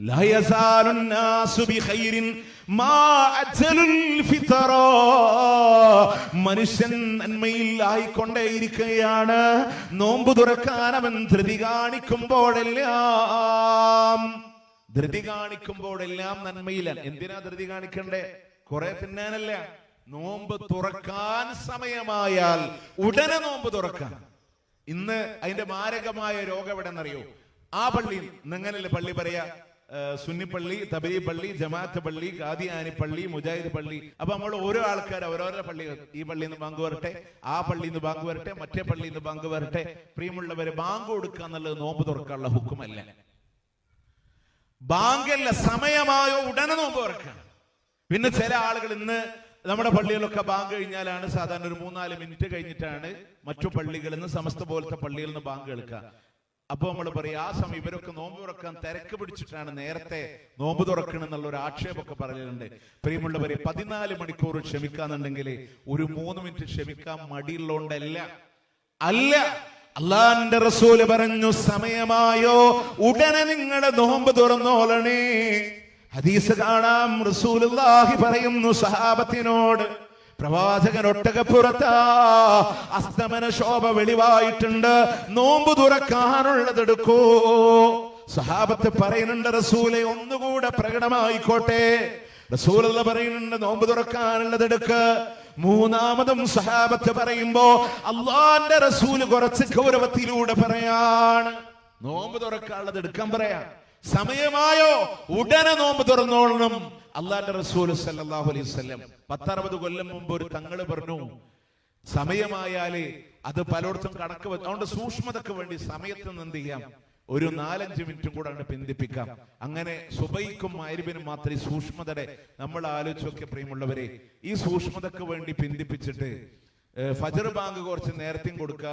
لا يزال الناس بخير ما أجل الفطرة മനുഷ്യൻ നന്മയിൽ ആയിക്കൊണ്ടേയിരിക്കുകയാണ് നോമ്പ് തുറക്കാൻ അവൻ ധൃതി കാണിക്കുമ്പോഴെല്ലാം ധൃതി കാണിക്കുമ്പോഴെല്ലാം നന്മയിലാണ് എന്തിനാ ധൃതി കാണിക്കണ്ടേ കുറെ തിന്നാനല്ല നോമ്പ് തുറക്കാൻ സമയമായാൽ ഉടനെ നോമ്പ് തുറക്കാൻ ഇന്ന് അതിന്റെ മാരകമായ രോഗം എവിടെന്നറിയോ ആ പള്ളി നിങ്ങനല്ലേ പള്ളി പറയാ ആ, സുന്നിപ്പള്ളി തബരി പള്ളി ജമാഅത്ത് പള്ളി കാദിയാനി പള്ളി മുജാഹിദ് പള്ളി. അപ്പൊ നമ്മൾ ഓരോ ആൾക്കാർ ഓരോരോ പള്ളി ഈ പള്ളിയിൽ നിന്ന് ബാങ്ക് വരട്ടെ ആ പള്ളിയിൽ നിന്ന് ബാങ്ക് വരട്ടെ മറ്റേ പള്ളിയിൽ നിന്ന് ബാങ്ക് വരട്ടെ. പ്രിയമുള്ളവരെ ബാങ്ക് കൊടുക്കുക എന്നുള്ളത് നോമ്പ് തുറക്കാനുള്ള ഹുക്കുമല്ല. ബാങ്കല്ല സമയമായോ ഉടനെ നോമ്പ് തുറക്കണം പിന്നെ ചില ആളുകൾ ഇന്ന് നമ്മുടെ പള്ളികളൊക്കെ ബാങ്ക് കഴിഞ്ഞാലാണ് സാധാരണ ഒരു മൂന്നാൽ മിനിറ്റ് കഴിഞ്ഞിട്ടാണ് മറ്റു പള്ളികളിൽ നിന്ന് സമസ്ത പോലത്തെ പള്ളികളിൽ നിന്ന് ബാങ്ക് കേൾക്കുക. അപ്പൊ നമ്മൾ പറയും ആ സമയം ഇവരൊക്കെ നോമ്പ് തുറക്കാൻ തിരക്ക് പിടിച്ചിട്ടാണ് നേരത്തെ നോമ്പ് തുറക്കണം എന്നുള്ള ഒരു ആക്ഷേപമൊക്കെ പറയലുണ്ട് പ്രിയമുള്ളവരെ പതിനാല് മണിക്കൂർ ക്ഷമിക്കാന്നുണ്ടെങ്കിൽ ഒരു മൂന്ന് മിനിറ്റ് ക്ഷമിക്കാൻ മടിയുള്ളതുകൊണ്ടല്ല അല്ല അള്ളാന്റെ റസൂൽ പറഞ്ഞു സമയമായോ ഉടനെ നിങ്ങളുടെ നോമ്പ് തുറന്നോളണേ. ഹദീസ് കാണാം റസൂലുള്ളാഹി പറയുന്നു സഹാബത്തിനോട്. പ്രവാചകൻ ഒട്ടകപ്പുറത്താ അസ്തമന ശോഭ വെളിവായിട്ടുണ്ട്. നോമ്പ് തുറക്കാനുള്ളത് എടുക്കൂ സഹാബത്ത് പറയുന്നുണ്ട് റസൂലെ ഒന്നുകൂടെ പ്രകടമായിക്കോട്ടെ. റസൂലുള്ള പറയുന്നുണ്ട് നോമ്പ് തുറക്കാനുള്ളത് എടുക്ക് മൂന്നാമതും സഹാബത്ത് പറയുമ്പോ അള്ളാന്റെ റസൂൽ കുറച്ച് ഗൗരവത്തിലൂടെ പറയാണ്. നോമ്പ് തുറക്കാനുള്ളത് എടുക്കാൻ പറയാം സമയമായോ? ഉടനെ നോമ്പ് തുറന്നോളണം. അള്ളാന്റെ റസൂൽ സല്ലല്ലാഹു അലൈഹി പത്തറുപത് കൊല്ലം മുമ്പ് ഒരു തങ്ങൾ പറഞ്ഞു സമയമായാലേ അത് പലയിടത്തും കണക്ക് അതുകൊണ്ട് സൂക്ഷ്മതക്ക് വേണ്ടി സമയത്ത് എന്ത് ചെയ്യാം? ഒരു നാലഞ്ച് മിനിറ്റും കൂടെ പിന്തിപ്പിക്കാം. അങ്ങനെ സുബൈക്കും മാരിബിനും മാത്രമേ ഈ സൂക്ഷ്മതയുടെ നമ്മൾ ആലോചിച്ചൊക്കെ പ്രിയമുള്ളവരെ ഈ സൂക്ഷ്മതക്ക് വേണ്ടി പിന്തിപ്പിച്ചിട്ട് ഫജർ ബാങ്ക് കുറച്ച് നേരത്തെയും കൊടുക്കുക.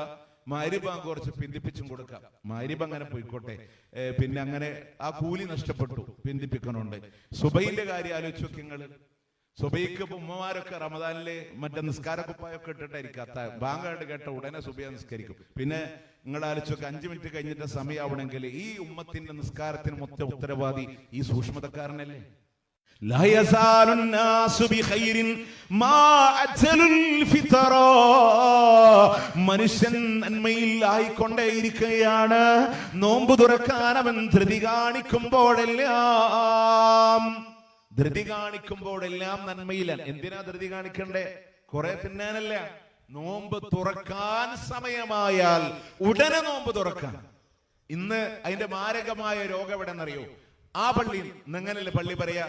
മാരി ബാങ്ക് കുറച്ച് പിന്തിപ്പിച്ചും കൊടുക്കാം. മാരിബ് അങ്ങനെ പോയിക്കോട്ടെ. പിന്നെ അങ്ങനെ ആ കൂലി നഷ്ടപ്പെട്ടു. പിന്തിപ്പിക്കണുണ്ട്. സുബൈന്റെ കാര്യം ആലോചിച്ചു നിങ്ങൾ സുബൈക്ക് ഉമ്മമാരൊക്കെ റമദാനിലെ മറ്റേ നിസ്കാര കുപ്പായൊക്കെ ഇട്ടിട്ടായിരിക്കും. അത്ത ബാങ്കാണ്ട് കേട്ട ഉടനെ സുബൈ നിസ്കരിക്കും. പിന്നെ നിങ്ങൾ ആലോചിച്ചൊക്കെ അഞ്ചു മിനിറ്റ് കഴിഞ്ഞിട്ട് സമയമാവണമെങ്കിൽ ഈ ഉമ്മത്തിന്റെ നിസ്കാരത്തിന് മൊത്തം ഉത്തരവാദി ഈ സൂക്ഷ്മതക്കാരനല്ലേ? لا يزال الناس بخير ما أجل الفطرة മനുഷ്യൻ നന്മയിൽ ആയിക്കൊണ്ടേയിരിക്കുകയാണ് നോമ്പ് തുറക്കാൻ അവൻ ധൃതി കാണിക്കുമ്പോഴെല്ലാം ധൃതി കാണിക്കുമ്പോഴെല്ലാം നന്മയിലാണ് എന്തിനാ ധൃതി കാണിക്കണ്ടേ കുറെ തിന്നാനല്ല നോമ്പ് തുറക്കാൻ സമയമായാൽ ഉടനെ നോമ്പ് തുറക്കാൻ ഇന്ന് അതിന്റെ മാരകമായ രോഗം എവിടെന്നറിയോ ആ പള്ളി നിങ്ങനല്ലേ പള്ളി പറയാ